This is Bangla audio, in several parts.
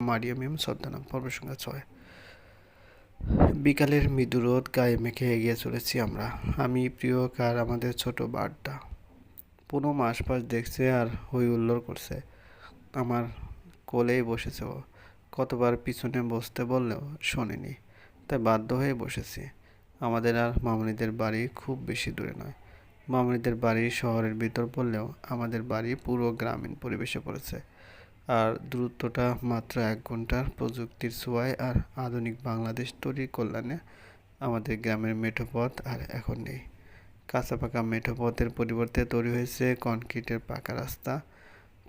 মারিয়াম এম ছদ্মনাম পর্ব সংখ্যা ছয়। বিকালের মৃদু রোদ গায়ে মেখে এগিয়ে চলেছি আমরা। আমি প্রিয় কার, আমাদের ছোট বারটা। পুনম আশপাশ দেখছে আর হই হুল্লোড় করছে। আমার কোলেই বসেছে ও। কতবার পিছনে বসতে বললেও শোনেনি। তাই বাধ্য হয়ে বসেছি। আমাদের আর মামনিদের বাড়ি খুব বেশি দূরে নয়। মামনিদের বাড়ি শহরের ভিতর পড়লেও আমাদের বাড়ি পুরো গ্রামীণ পরিবেশে পড়েছে। আর দূরত্বটা মাত্র এক ঘণ্টার প্রযুক্তির ছোঁয়ায় আর আধুনিক বাংলাদেশ তৈরির কল্যাণে আমাদের গ্রামের মেঠোপথ আর এখন নেই। কাঁচা পাকা মেঠোপথের পরিবর্তে তৈরি হয়েছে কনক্রিটের পাকা রাস্তা।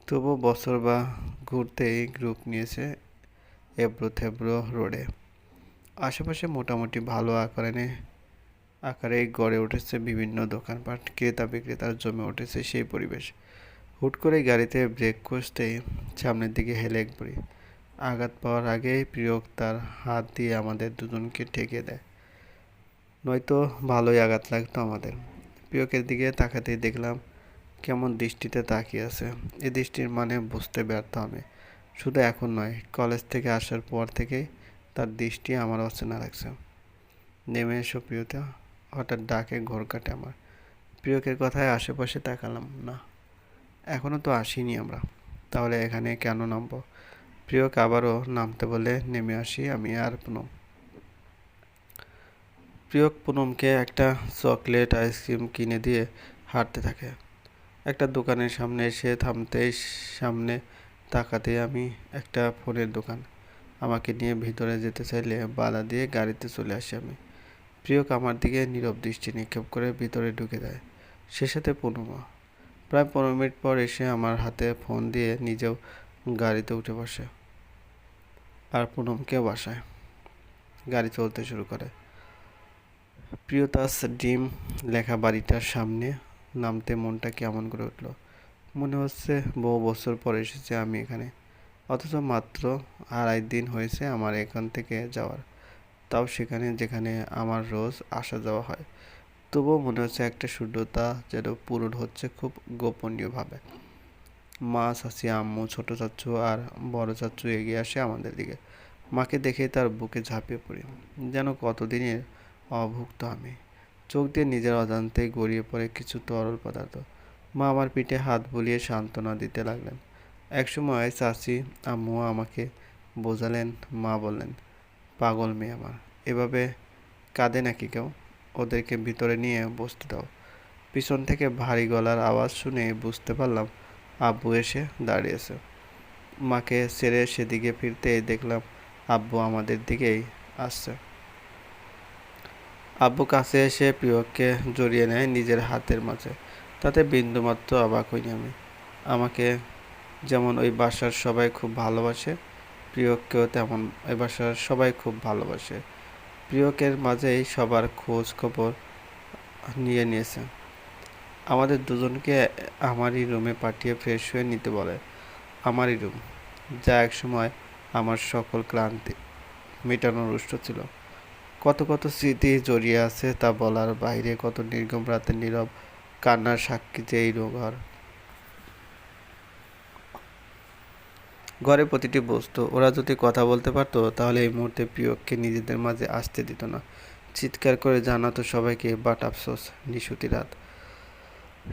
তবু বছর বা ঘুরতেই গ্রুপ নিয়েছে এবড়ো থেবড়ো রোডে। আশেপাশে মোটামুটি ভালো আকারে আকারে গড়ে উঠেছে বিভিন্ন দোকানপাট। ক্রেতা বিক্রেতার জমে উঠেছে সেই পরিবেশ। হুট করে গাড়িতে ব্রেক কষতেই সামনের দিকে হেলে পড়ি আঘাত পাওয়ার আগেই প্রিয়ক তার হাত দিয়ে আমাদের দুজনকে ঠেকে দেয়। নয়তো ভালোই আঘাত লাগতো আমাদের। প্রিয়কের দিকে তাকাতেই দেখলাম কেমন দৃষ্টিতে তাকিয়ে আছে। এ দৃষ্টির মানে বুঝতে ব্যর্থ আমি। শুধু এখন নয় কলেজ থেকে আসার পর থেকেই তার দৃষ্টি আমার অচেনা লাগছে। নেমে এসো প্রিয়তা। হঠাৎ ডাকে ঘোর কাটে আমার। প্রিয়কের কথায় আশেপাশে তাকালাম না। এখনও তো আসিনি আমরা। তাহলে এখানে কেন নামবো? প্রিয়ক আবারও নামতে বলে নেমে আসি আমি আর পুনম। প্রিয়ক পুনমকে একটা চকলেট আইসক্রিম কিনে দিয়ে হাঁটতে থাকে। একটা দোকানের সামনে এসে থামতেই সামনে তাকাতে আমি একটা ফোনের দোকান। আমাকে নিয়ে ভিতরে যেতে চাইলে বাধা দিয়ে গাড়িতে চলে আসি আমি। প্রিয়ক আমার দিকে নীরব দৃষ্টি নিক্ষেপ করে ভিতরে ঢুকে দেয় সে সাথে পুনমা প্রায় পনেরো মিনিট পর এসে আমার হাতে ফোন দিয়ে নিজেও গাড়িতে উঠে বসে। আর পুনমকেও বাসায়। গাড়ি চলতে শুরু করে। প্রিয়তাস ডিম লেখা বাড়িটার সামনে নামতে মনটা কেমন করে উঠল? মনে হচ্ছে বহু বছর পর এসেছে আমি এখানে। অথচ মাত্র আড়াই দিন হয়েছে আমার এখান থেকে যাওয়ার। তাও সেখানে যেখানে আমার রোজ আসা যাওয়া হয়। তবুও মনে হচ্ছে একটা শূন্যতা যেন পূরণ হচ্ছে খুব গোপনীয়ভাবে। মা চাচি আম্মু, ছোট চাচ্চু আর বড় চাচ্চু এগিয়ে আসে আমাদের দিকে। মাকে দেখে তার বুকে ঝাঁপিয়ে পড়ি। যেন কতদিনের অভুক্ত আমি। চোখ দিয়ে নিজের অজান্তে গড়িয়ে পড়ে কিছু তরল পদার্থ। মা আমার পিঠে হাত বুলিয়ে সান্ত্বনা দিতে লাগলেন। একসময় চাচি আম্মু আমাকে বোঝালেন, মা বললেন, পাগল মেয়ে আমার। এভাবে কাঁদে নাকি কেউ? ওদেরকে ভিতরে নিয়ে বসতে দাও। পিছন থেকে ভারী গলার আওয়াজ শুনে বুঝতে পারলাম আব্বু এসে দাঁড়িয়েছে। মাকে ছেড়ে সেদিকে ফিরতে দেখলাম আব্বু আমাদের দিকেই আসছে। আব্বু কাছে এসে প্রিয়কে জড়িয়ে নেয় নিজের হাতের মাঝে। তাতে বিন্দুমাত্র অবাক হইনি আমি। আমাকে যেমন ওই বাসার সবাই খুব ভালোবাসে, প্রিয়কেও তেমন ওই বাসার সবাই খুব ভালোবাসে। প্রিয়কের মাঝেই সবার খোঁজ খবর নিয়ে নিয়েছে। আমাদের দুজনকে আমারই রুমে পাঠিয়ে ফ্রেশ হয়ে নিতে বলে, আমারই রুম, যা এক সময় আমার সকল ক্লান্তি মেটানোর উৎস ছিল। কত কত স্মৃতি জড়িয়ে আছে তা বলার বাইরে কত নির্গম রাতে নীরব কান্নার সাক্ষী যে এই রোগ ঘর ঘরে প্রতিটি বস্তু। ওরা যদি কথা বলতে পারতো, তাহলে এই মুহূর্তে প্রিয়ককে নিজেদের মাঝে আসতে দিত না। চিৎকার করে জানাতো সবাইকে, বাট আফসোস, নিশুতি রাত।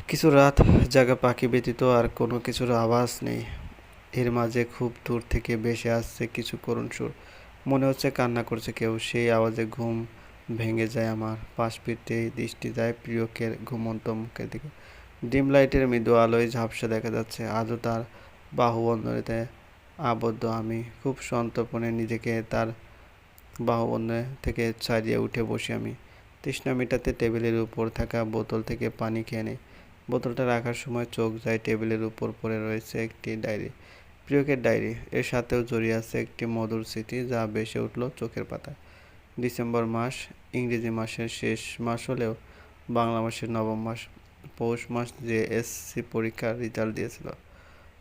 কিছু রাত জায়গা পাখি ব্যতীত আর কোনো কিছুর আওয়াজ নেই। এর মাঝে খুব দূর থেকে ভেসে আসছে কিছু করুণ সুর। মনে হচ্ছে কান্না করছে কেউ। সেই আওয়াজে ঘুম ভেঙে যায় আমার। পাশ ফিরতেই দৃষ্টি যায় প্রিয়কের ঘুমন্ত মুখের দিকে। ডিম লাইটের মৃদু আলোয় ঝাপসা দেখা যাচ্ছে। আজও তার বাহু বাহুবন্ধনীতে আবদ্ধ। আমি খুব সন্তর্পণে নিজেকে তার বাহুবন্ধে থেকে ছাড়িয়ে উঠে বসি আমি। তৃষ্ণা মেটাতে টেবিলের উপর থাকা বোতল থেকে পানি খেয়ে নেই। বোতলটা রাখার সময় চোখ যায় টেবিলের উপর পড়ে রয়েছে একটি ডায়েরি। প্রিয়কের ডায়েরি। এর সাথেও জড়িয়ে আছে একটি মধুর স্মৃতি যা বেসে উঠল চোখের পাতায়। ডিসেম্বর মাস, ইংরেজি মাসের শেষ মাস হলেও বাংলা মাসের নবম মাস, পৌষ মাস যে এসসি পরীক্ষার রেজাল্ট দিয়েছিল।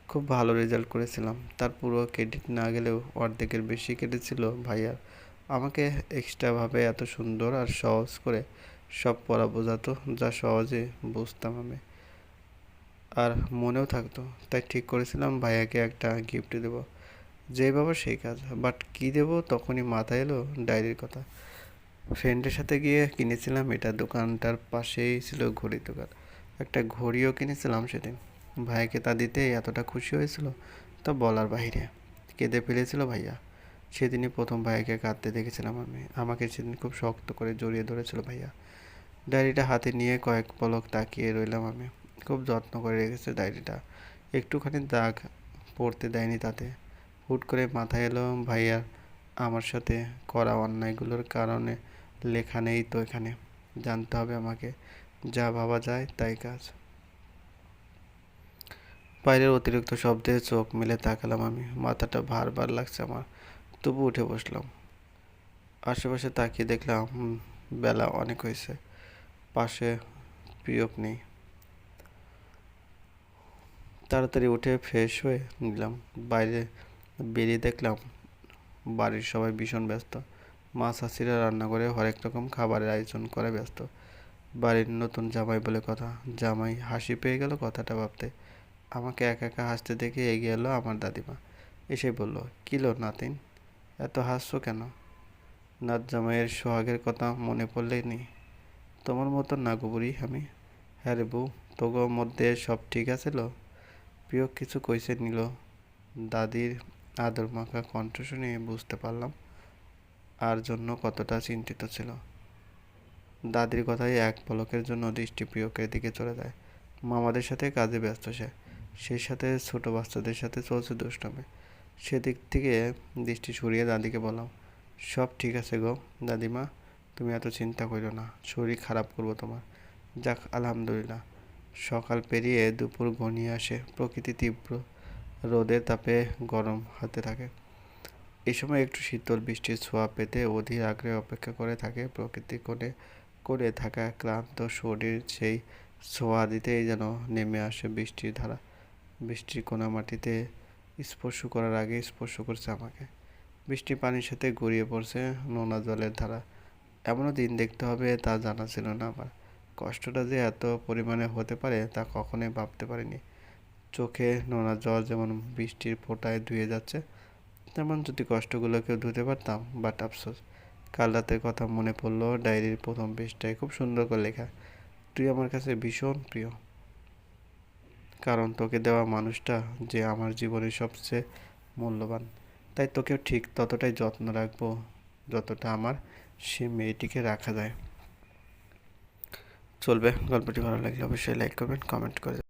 খুব ভালো রেজাল্ট করেছিলাম। তার পুরো ক্রেডিট না গেলেও অর্ধেকের বেশি কেটেছিল ভাইয়া। আমাকে এক্সট্রাভাবে এত সুন্দর আর সহজ করে সব পড়া বোঝাতো, যা সহজে বুঝতাম আমি। আর মনেও থাকতো, তাই ঠিক করেছিলাম ভাইয়াকে একটা গিফট দেব। যেই বাবা সেই কাজ বাট কী দেবো তখনই মাথায় এলো ডায়েরির কথা। ফ্রেন্ডের সাথে গিয়ে কিনেছিলাম, এটা দোকানটার পাশেই ছিল ঘড়ির দোকান। একটা ঘড়িও কিনেছিলাম সেদিন। ভাইকে তা দিতে এতটা খুশি হয়েছিল তা বলার বাইরে কেঁদে ফেলেছিল ভাইয়া। সেদিনই প্রথম ভাইকে কাঁদতে দেখেছিলাম আমি। আমাকে সেদিন খুব শক্ত করে জড়িয়ে ধরেছিল ভাইয়া। ডায়েরিটা হাতে নিয়ে কয়েক পলক তাকিয়ে রইলাম আমি। খুব যত্ন করে রেখেছে ডায়েরিটা। একটুখানি দাগ পড়তে দেয়নি তাতে। হুট করে মাথায় এলো ভাইয়ার আমার সাথে করা অন্যায়গুলোর কারণে লেখা নেই তো এখানে। জানতে হবে আমাকে। যা ভাবা যায় তাই কাজ। বাইরের অতিরিক্ত শব্দে চোখ মেলে তাকালাম আমি। মাথাটা ভার লাগছে আমার। তবু উঠে বসলাম। আশেপাশে তাকিয়ে দেখলাম বেলা অনেক হয়েছে। পাশে প্রিয়ক নেই। তাড়াতাড়ি উঠে ফ্রেশ হয়ে নিলাম। বাইরে বেরিয়ে দেখলাম, বাড়ির সবাই ভীষণ ব্যস্ত। মা শাশিরা রান্না করে হরেক রকম খাবারের আয়োজন করে ব্যস্ত। বাড়ির নতুন জামাই বলে কথা। জামাই হাসি পেয়ে গেল কথাটা ভাবতে। আমাকে একা একা হাসতে দেখে এগিয়ে এলো আমার দাদিমা। এসে বলল কিলো নাতিন? এত হাসছো কেন? নাত জামাইয়ের সোহাগের কথা মনে পড়লেই নেই তোমার মতো নাগুবুড়ি আমি। হ্যাঁ রে বউ, তোগো মধ্যে সব ঠিক আছিল প্রিয় কিছু কইছে নিল দাদির আদর মাখা কণ্ঠ শুনে বুঝতে পারলাম আর জন্য কতটা চিন্তিত ছিল। দাদির কথাই এক পলকের জন্য দৃষ্টি প্রিয়কের দিকে চলে যায়। মামাদের সাথে কাজে ব্যস্ত সে। সেই সাথে ছোট বাচ্চাদের সাথে চলছে দুষ্টমে। সেদিক থেকে দৃষ্টি সরিয়ে দাদিকে বললাম, সব ঠিক আছে গো দাদিমা, তুমি এত চিন্তা করো না, শরীর খারাপ করব তোমার। যাক, আলহামদুলিল্লাহ। সকাল পেরিয়ে দুপুর ঘনিয়ে আসে প্রকৃতি তীব্র রোদের তাপে গরম হাতে থাকে। এই সময় একটু শীতল বৃষ্টির ছোঁয়া পেতে অধীর আগ্রহে অপেক্ষা করে থাকে প্রকৃতি কোণে করে থাকা ক্লান্ত শরীর, সেই ছোঁয়া দিতেই যেন নেমে আসে বৃষ্টির ধারা। বৃষ্টির কোনা মাটিতে স্পর্শ করার আগে স্পর্শ করছে আমাকে। বৃষ্টি পানির সাথে গড়িয়ে পড়ছে নোনা জলের ধারা। এমনও দিন দেখতে হবে তা জানা ছিল না আমার। কষ্টটা যে এত পরিমাণে হতে পারে তা কখনোই ভাবতে পারিনি। চোখে নোনা জল যেমন বৃষ্টির ফোঁটায় ধুয়ে যাচ্ছে, তেমন যদি কষ্টগুলোকেও ধুতে পারতাম বাট আফসোস। কাল রাতের কথা মনে পড়ল ডায়েরির প্রথম পৃষ্ঠায়, খুব সুন্দর করে লেখা। তুই আমার কাছে ভীষণ প্রিয়। কারণ তোকে দেওয়া মানুষটা যে আমার জীবনের সবচেয়ে মূল্যবান। তাই তোকেও ঠিক ততটাই যত্ন রাখব যতটা আমার সে মেয়েটিকে রাখা যায়। চলবে, গল্পটি ভালো লাগলে অবশ্যই লাইক করবেন কমেন্ট করে